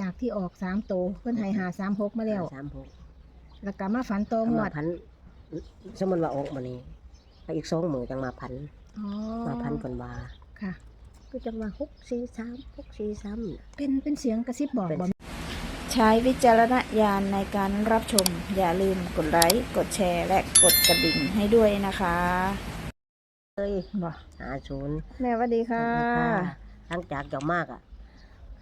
จากที่ออกสามโตวเพิ่นให้หาสามหกมาแล้วสามหกแล้วก็มาฝันตองวมาดพันสมมติว่าออกมานี่ไปอีกสองหมื่นจังมาพันอ๋อมาพันคนว่าค่ะ ก็จังว่าหกสี่สามหกสี่สามน่ะเป็นเป็นเสียงกระซิบบอกเป็นบ่ใช้วิจารณญาณในการรับชม อย่าลืมกดไลค์ กดแชร์ และกดกระดิ่งให้ด้วยนะคะเอ้ยบ่หาศูนย์แม่สวัสดีค่ะ หลังจากเจ้ามากอะ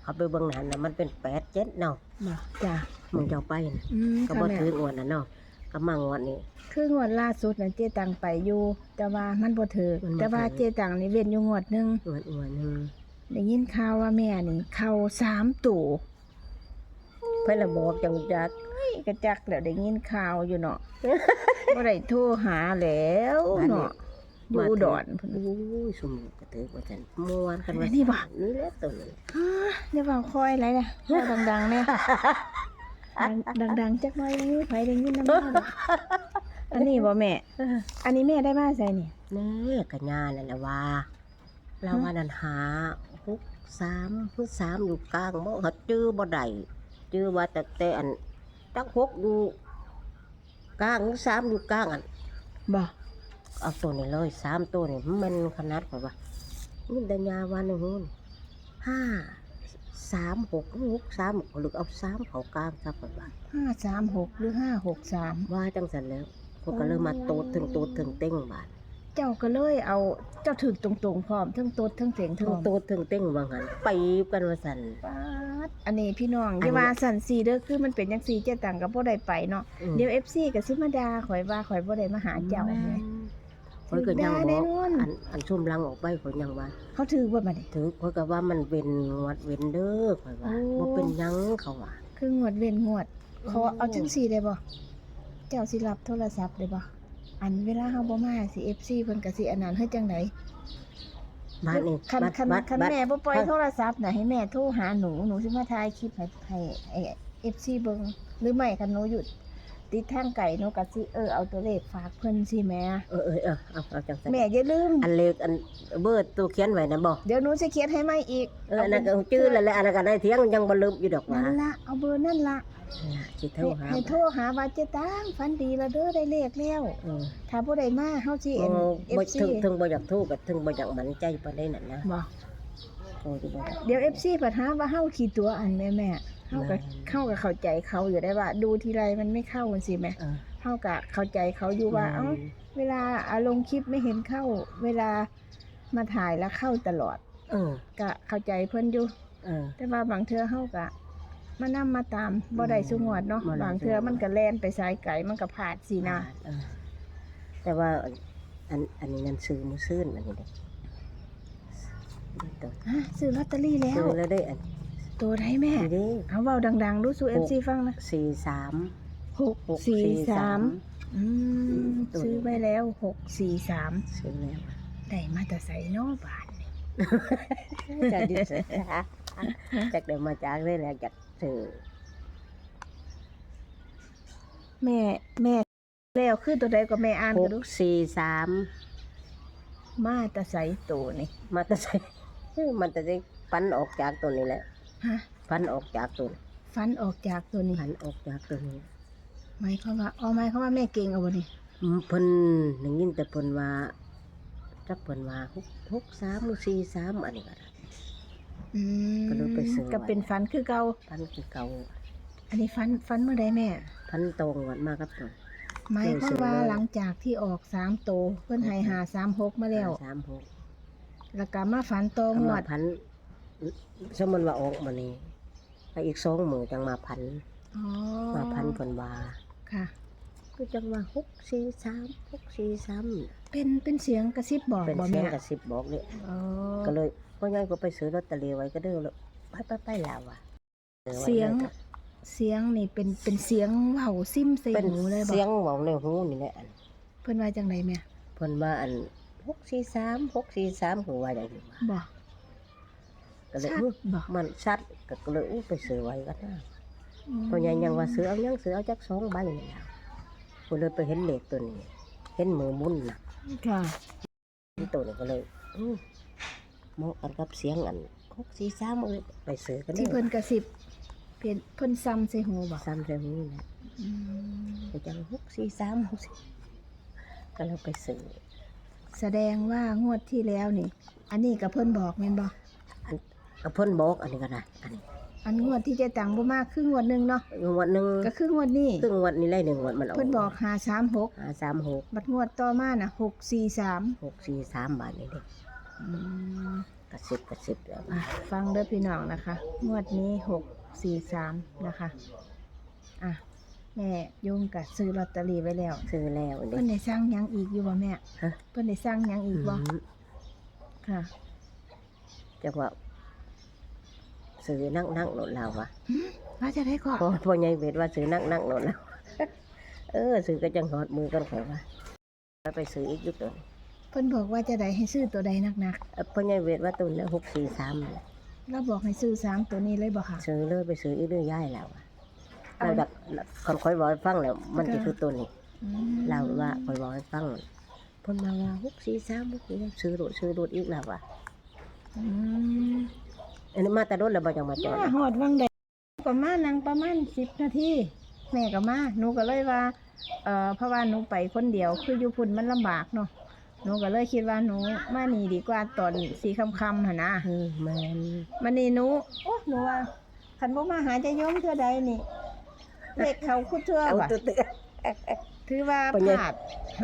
เขาไปเบิ่งหันนะมันเป็นแปดเจ็ดเนาะบ่จ้ะมึงเจ้าไปน่ะอืมก็ค่ะบ่แม่ถืองวดน่ะเนาะก็มางวดนี้ คืองวดล่าสุดน่ะเจ๊ตังไปอยู่ แต่ว่ามันบ่ถือมันบ่แต่ว่าถูกเจ๊ตังนี่เว้นอยู่งวดหนึงงวดงวดหนึงได้ยินข่าวว่าแม่นี่ เข้าสามตู่เพิ่นละบอกจังจักกระจักแล้วได้ยินข่าวอยู่เนาะ บ่ได้โทรหาแล้วเนาะ อยู่อุดรพุ่น โอ้ยสมมุติก็ถือว่าจันม่วนกันว่าอันนี้บ่ นี่แหละตัวนี้ฮะเดี๋ยวเว่าคอยอะไรล่ะเว่าดังๆเนี่ยดังดังๆจักหน่อยนี่ไผได้ยินนำมาบ่อันนี้บ่แม่ อันนี้แม่ได้มาใส่นี่แน่กัญญานั่นแหละว่าเราว่านันหาฮุกสามฮุกสามอยู่กลางบ่หัดจื้อบ่ได้จื้อว่าแต่แต่อันตักฮกอยู่กลางฮุกสามอยู่กลางอันบ่ เอาตัวนี้เลยสามตัวนี่มันขนาดกว่าว่านี่ดัญญาวันหนึ่งหุ้นห้าสามหกฮุกสามหรือเอาสามเขากลางครับว่าห้าสามหกหรือห้าหกสามว่าจังสันแล้วคนก็เริ่มมาโตดถึงโตดถึงเต้งบาดเจ้าก็เลยเอาเจ้าถึกตรงๆพร้อมทั้งตดทั้งเสียงพถึงร้อมโตดถึงเต้งว่างั้นไปกันว่าสันป๊าดอันนี้พี่น้องอันนี้อย่าว่าสั่นสีเด้อคือมันเป็นจังซี่เจ้าต่างก็บ่ได้ไปเนาะอืมเดี๋ยว FC ก็สิมาด่าข่อยว่าข่อยบ่ได้มาหาเจ้าแม่ คอยก็ยังได้บแน่อกนอนอันอันชุ่มลังออกไปคอยยังว่าเขาถือบ่บัดนี้ถือคอยก็ว่ามันเป็นวัดเวนเดอร์คอยว่าโอ้ว่าเป็นหยังเขาว่า คืองวดเว้นงวดขอโอ้เอาจังซี่ได้บ่เจ้าสิรับโทรศัพท์ได้บ่อันเวลาเฮาบ่มาสิ FC เพิ่นก็สิอันนั้นเฮ็ดจังไดบ้านนี่คันบ้านคันบ้านคันบ้านแม่บ่ปล่อยบ้านโทรศัพท์น่ะให้แม่โทรหาหนูหนูสิมาถ่ายคลิปให้ให้ไอ้ FC เบิ่งหรือไม่คันหนูหยุด ติดทางไกลหนูก็สิเออเอาตัวเลขฝากเพิ่นสิแม่เออเออเออเอาเอาจังสันแม่อย่าลืมอันเล็กอันเบิดตัวเขียนไว้นะบอกเดี๋ยวหนูสิเขียนให้ใหม่อีกเอออันนั้นก็จื้อแล้วแหละอันนั้นก็ได้เที่ยงยังบ่ลืมอยู่ดอกว่านั่นละเอาเบอร์นั่นละน่ะสิโทรให้หาให้โทรหาว่าเจ๊ตังฝันดีแล้วเด้อได้เลขแล้วเออถ้าบ่ได้มาเฮาสิโอ้เอ็นบ่ FC ถึงถึงบ่อยากโทรก็ถึงบ่อยากมั่นใจปานใดนั่นนะบ่โทรสิบ่ได้เดี๋ยว FC ปัญหาว่าเฮาขี้ตัวอันแม่แม่ เฮาก็แม่เข้ากับเข้าใจเขาอยู่ได้ว่า ดูทีไรมันไม่เข้าจังซี่แม่เออเฮาก็เข้าใจเขาอยู่ว่า เอ้า เวลาอาลงคลิปไม่เห็นเข้า เวลามาถ่ายแล้วเข้าตลอด เออก็เข้าใจเพิ่นอยู่ เออ แต่ว่าบางเทื่อเฮาก็มานํมาตามบ่ได้สุงวดเนาะบ่ได้ บางเทื่อซุงวดมันก็แล่นไปสายไกลมันก็พลาดสินะเออแต่ว่าอันอันนี้นั่นซื้อมือซื่นอันนี้เด้ตัวฮะซื้อลอตเตอรี่แล้วซื้อแล้วได้อัน ตัวไหนแม่นี้เด้เอาเบาดังๆ รู้สู่เอฟซีฟังนะสี่สาม หกหกสี่สาม43อืมตัวนี้ซื้อไปแล้วหกสี่สามซื้อแล้วได้มาแต่ใส่นอบาทนี่จากดิสจากเดิมมาจากได้แล้วจากซื้อแม่แม่ แล้วคือตัวใดก็แม่อ่านหก็กดูสี่สามมาแต่ใส่ตัวนี่มาแต่ใส่มันจะได้ฟันออกจากตัวนี้แหละ ฮะฟันออกจากตัวนี้ฟันออกจากตัวนี้ฟันออกจากตัวนี้หมายความว่าอ๋อหมายความว่าแม่เก่งเอาบ่นี่อืมเพิ่นได้ยินแต่เพิ่นว่าจักเพิ่นว่าหกหกสามหรือสี่สามอันนี้ก็ได้อืมก็เลยไปซื้อไว้ก็เป็นฟันคือเก่าฟันคือเก่าอันนี้ฟันฟันเมื่อใดแม่ฟันตรงวันมากับตัวหมายความว่าเลยหลังจากที่ออกสามโตวเพิ่นให้หาสามหกมาแล้วสามหกแล้วก็มาฝันตองเอาวมาดพัน สมมติว่าออกมานี่ไปอีกสองหมื่นจังมาพันอ๋อมาพันคนว่าค่ะ ก็จังว่าหกสี่สามหกสี่สามเป็นเป็นเสียงกระซิบบอกเป็นบ่เสียแม่งกระซิบบอกเลยอ๋อก็เลยพ่อใหญ่ก็ไปซื้อลอตเตอรี่ไว้ก็เด้อแล้วไปไปไปแล้วอะซื้อไว้เสียงลก็เสียงนี่เป็นเป็นเสียงเว้าซิมใส่เป็นหูเลยบ่เสียงเบาในหูนี่แหละอันเพิ่นว่าจังไดแม่เพิ่นว่าอันหกสี่สามหกสี่สามคือว่าอย่างนี้ว่าบ่ ก็เลยชัดอื้อบ่ มันชัดก็เลยอู้ไปซื้อไว้ก็ได้พ่อใหญ่ยังว่าซื้อเอายังซื้อเอาจักสองใบนี่แล้วก็เลยไปเห็นเลขตัวนี้ เห็นมือมุนน่ะ ค่ะที่ตัวนี้ก็เลยอื้อเหมาะกันกับเสียงอันหกสี่สามเลยไปซื้อกันที่เพิ่นกระซิบเพิ่นเพิ่นซ้ำใส่หูบ่ซ้ำเรื่องนี้แหละอืมไปจังหกสี่สามหกสี่ก็เราไปซื้อแสดงว่างวดที่แล้วนี่ อันนี้ก็เพิ่นบอกแม่นบ่ ก็เพิ่นบอกอันนี้ก็ได้อันนี้อันงวดที่เจะตังบ่มากคืองวดหนึงเนาะงวดหนึ่งก็คืองวดนี้ซึ่งงวดนี้ไล่หนึ่งงวดมันออกเพิ่นบอก536ห้าสามหกบัดงวดต่อมาน่ะ643หกสี่สามบาทนี่เด็กอืมกระสิบกระสิบแล้วอะฟังเด้อพี่น้องนะคะ งวดนี้หกสี่สามนะคะอะแม่ยุ่งกับซื้อลอตเตอรี่ไว้แล้วซื้อแล้วเด็เพิ่ก นได้สร้างหยังอีกอยู่บ่แม่ฮะ เพิ่นได้สร้างหยังอีกบ่มค่ะ จังว่า ซื้อนั่งนั่งโหลดเราวะว่าจะได้ก่อนพอพ่อใหญ่เวทว่าซื้อนั่งนั่งโหลดเราเออซื้อก็จังหอดมือกันข่อยว่าแล้วไปซื้ออีกอยุตัวนี้เพิ่นบอกว่าจะได้ให้ซื้อตัวใดนักเออพ่อใหญ่เวทว่าตัวนี้หกสี่สามๆเราบอกให้ซื้อสามตัวนี้เลยบ่ค่ะซื้อเลยไปซื้ออีกเรื่อยย่ายแล้วอะเอาเราดักคนคอยบอกให้ฟังแล้ว มันจะคือตัวนี้อืมเราว่าคอยบอกให้ฟังเพ่นมาว่าหกสี่สามหกสี่สามซื้อโดดซื้อโดดอีกแล้วว่ะ อืมอันนี้มาแต่รถแล้วบ่จังมาจอดมาฮอดวังใดประมาณนังประมาณ10นาทีแม่ก็มาหนูก็เลยว่าเอ่อเพราะว่าหนูไปคนเดียวคืออยู่พุ่นมันลำบากเนาะหนูก็เลยคิดว่าหนูมานี่ดีกว่าตอนสีคำคำๆหนนะเออแม่นมันนี่หนูโอ้หนูว่าขันบ่มาหาจะย้อมเท่าใดนี่เด็กเขาคุดเทื่อเอาว่ะตัวเตือถือว่าเป็นไงพลาด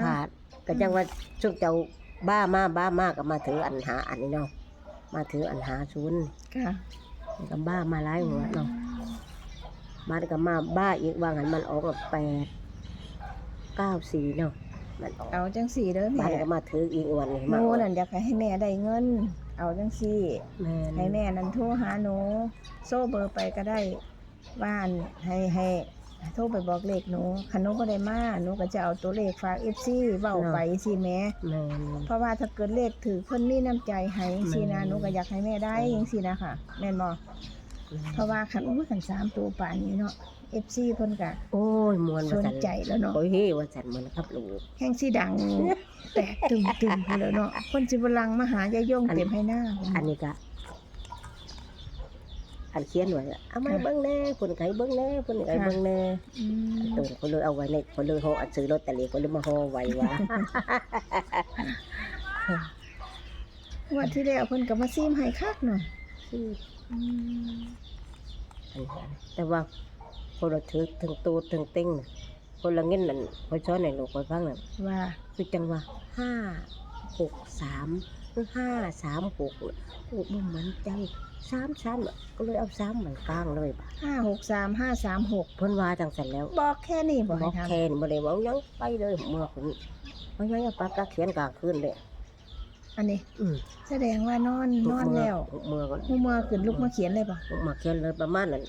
ผาดก็จังว่าชุกเจ้าบ้ามาบ้ามาก็มาถืออันหาอันนี้เนาะ มาถืออันหาศูนย์ค่ะก็บ้ามาหลายหัวเนาะบ้านก็มาบ้าอีกว่างันมันออกกับแปดเก้าสี่เนาะมันออกเอาจังสี่เด้อบ้าแม่นก็มาถืออีกวันนี้หมานูออกนั่นอยากให้แม่ได้เงิน เอาจังสี่ แม่นให้แม่นั่นโทรหาหนู โซ่เบอร์ไปก็ได้ว่าอันให้ให้ โทรไปบอกเลขหนูคันหนูบ่ได้มาหนูก็จะเอาตัวเลขฝาก FC เว้าไปสิแม่แม่น เพราะว่าถ้าเกิดเลขถือเพิ่นมีน้ำใจให้สินะแม่นหนูก็อยากให้แม่ได้จังซี่นะค่ะแม่นบ่เพราะว่าคันอู้คันสามตัวป่านนี้เนาะ FC เพิ่นก็โอ้ยมวนสว่านสันใจแล้วเนาะโอ้ยเฮ้ว่าสันมันครับลูก แห่งสิดัง แตกตึมตึมๆแล้วเนาะเพิ่นสิบ่ลังมาหายายยงเต็มให้หน้า อันนี้ก็ อันเขียนไว้อะเอามาเบิ้งแน่คนไก่เบิ้งแน่คนไก่เบิ้งแน่อืมตัวคนเลยเอาไว้ในคนเลยห่ออัดซื้อลอตเตอรี่คนเลยมาห่อไว้ว่างวดที่แล้วเพิ่นก็มาซีมให้คักเนาะอืมอืมอันนี้แต่ว่าคนเราถือถึงตูถึงติ้งน่ะคนละเงินนั่นคอยช้อนในลูกคอยฟังนั่นว่าคือจังว่าห้าหกสาม หรือห้าสามหกโอ้บ่มันใจสามสามก็เลยเอาสามเหมือนกลางเลยบ่ะ563 536เพิ่นว่าจังสันแล้วบอกแค่นี้บ่บให้อกทำแคนบ่ได้เว้าหยังไปเลยเมื่อคุณเพราะงั้นปากกาเขียนกลางคืนเลยอันนี้อืมแสดงว่านอนนอนแล้วเมื่อก็หูเมื่อขึ้นลุกมาเขียนเลยบ่มาเขียนเลยประมาณนั้น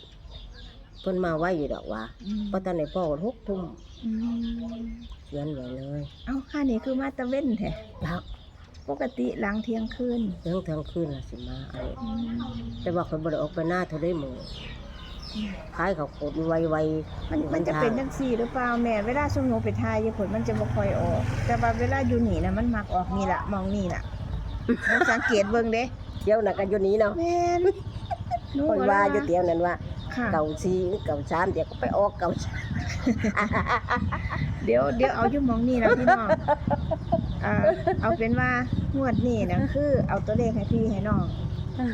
เพิ่นมาไว้อยู่ดอกว่าอืมเพราะตอนนี้พ่อหกทุ่มอืมเขียนไว้เลย เอ้าค่านี้คือมาตะเว้นแท้แล้ว ปกติหลังเที่ยงคืนเรื่องทั้งคืนล่ะสิมาอันนี้อืมแต่ว่าคนบ่ได้ออกไปหน้าเท่าได้มือขายเขาวโคตรไวมันมันจะเป็นจังซี่หรือเปล่าแม่ เวลาซุมหนูไปทายอยู่ผลมันจะบ่ค่อยออก แต่ว่าเวลาอยู่นี่นะมันมักออกนี่ล่ะมองนี่ล่ะหนูสังเกตเบิ่งเด้ๆเดี๋ยวน่ะก็อยู่นี้เนาะแม่นหนูคนก็ว่าอยู่เตียวนั้นว่า ค่ะ เก่าซีหรือเก่าสามเดี๋ยวก็ไปออกเก่าสามเดี๋ยวเดี๋ยวเอาอยู่มองนี่นะพี่น้อง อ่าเอาเป็นว่างวดนี้นะคือเอาตัวเลขให้พี่ให้น้อง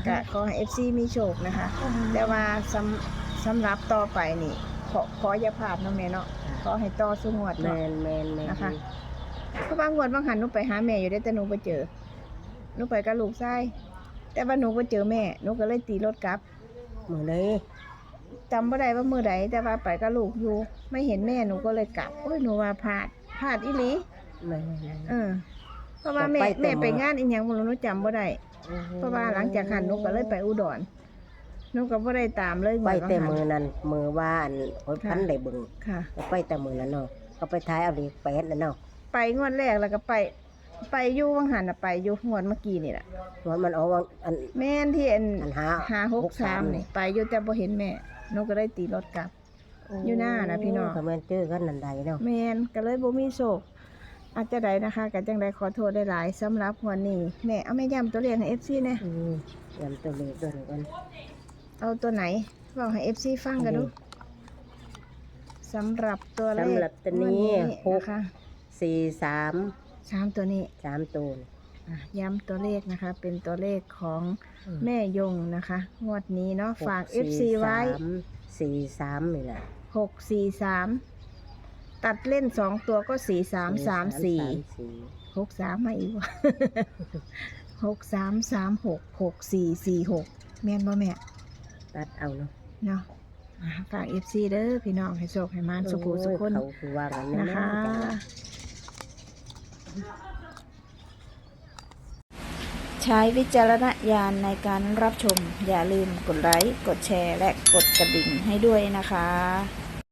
ก็ขอให้ FC มีโชคนะคะ แต่ว่าสำสำหรับต่อไปนี่ ขอขออย่าพลาดเนาะแม่เนาะขอให้ต่อสู้งวดแมเนาะนแมนแมนนะคะเพราะว่างวดบางหันหนูไปหาแม่อยู่ได้แต่หนูไปเจอหนูไปกับลูกชายแต่ว่าหนูไปเจอแม่หนูก็เลยตีรถกลับ มือเลยจำบ่ได้ว่ามือใดแต่ว่าไปกับลูกอยู่ ไม่เห็นแม่หนูก็เลยกลับโอ้ยหนูว่าพลาดพลาดอีหลี แมนเออ เพราะว่าแม่ไปแต่แม่ไปหมองานอีหยังบ่รู้หนูจำบ่ได้ เพราะว่าหลังจากหันหนูก็เลยไปอุดรหนูก็บ่ได้ตามเลยไปงวดแต่บางมืหัอนนั้นมือว่าอันโอ้ยพันได้เบึงค่ะ ก็ไปแต่มือนั้นเนาะก็ไปท้ายเอาเลขแปดแล้วเนาะไปงวดแรกแล้วก็ไป ไปอยู่วังหันน่ะไปอยู่งวดเมื่อกี้นี่แหละว่ามันเอาว่าอันแม่นที่อันอันหาหาหกสามนี่ ไปอยู่แต่บ่เห็นแม่หนูก็เลยตีรถกลับ อยู่หน้านะพี่น้อง ก็แม่นเจอกันนั่นใดเนาะแม่นก็เลยบ่มีโชค อาจจะใดนะคะก็จังใดขอโทษได้หลายๆสำหรับวันนี้แม่เอาแม่ย้ำตัวเลขให้ FC แน่อืมยำตัวเลขด้วยกันเอาตัวไหนบอกให้ FC ฟังกันดูสำหรับตัวเลขสำหรับตัวนี้งวดหกนะคะสี่สามสามตัวนี้สามตัวอะย้ำตัวเลขนะคะ เป็นตัวเลขของอืม แม่ยงนะคะ งวดนี้เนาะหกฝากสี่ FC ไว้สามสี่สามนี่แหละหกสี่สาม ตัดเล่นสองตัวก็สี่สามสามสี่สามสี่หกสามมาอีกวะหกสามสามหกหกสี่สี่หกแม่นบ่แม่ตัดเอาเนาะเนาะอะฝาก FC เด้อพี่น้องให้โชคให้มานสุขุสุขคนโอ้ยเขาคือว่ากันนะคะจังหวะใช้วิจารณญาณในการรับชม อย่าลืมกดไลค์ กดแชร์ และกดกระดิ่งให้ด้วยนะคะ